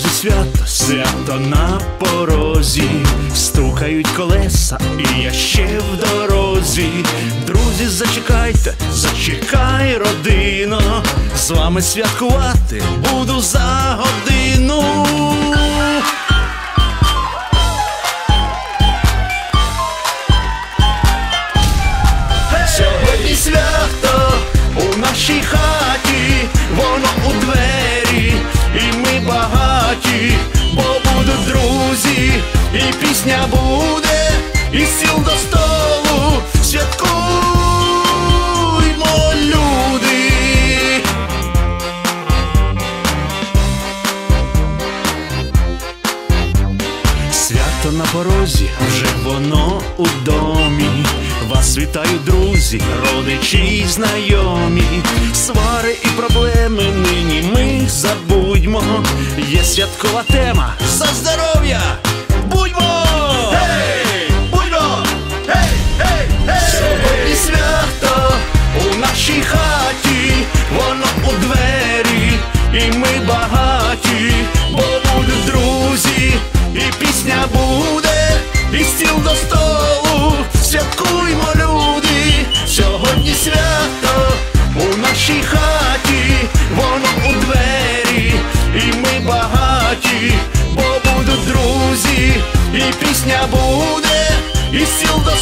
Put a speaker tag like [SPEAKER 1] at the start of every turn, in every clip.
[SPEAKER 1] свято, свято на порозі, стукають колеса, і я ще в дорозі. Друзі, зачекайте, зачекай, родино, з вами святкувати буду за годину. Сьогодні свято у нашій хаті, пісня буде, і стіл до столу святкуймо, люди. Свято на порозі, вже воно у домі. Вас вітають друзі, родичі й знайомі. Свари і проблеми нині ми забудьмо. Є святкова тема за здоров'я. Свято у нашій хаті, воно у двері, і ми багаті, бо будуть друзі, і пісня буде, і сіл до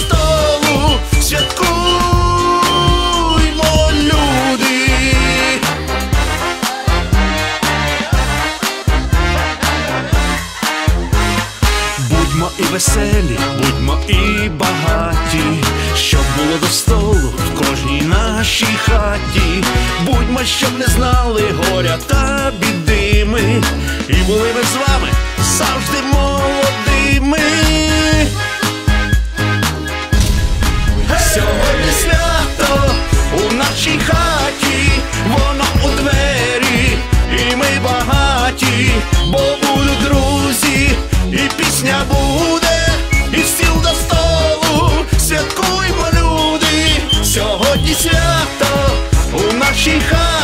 [SPEAKER 1] Будьмо і веселі, будьмо і багаті, щоб було до столу в кожній нашій хаті. Будьмо, щоб не знали горя та біди ми, і були ми з вами завжди молодими. Сьогодні свято у нашій хаті, свято у нашій хаті.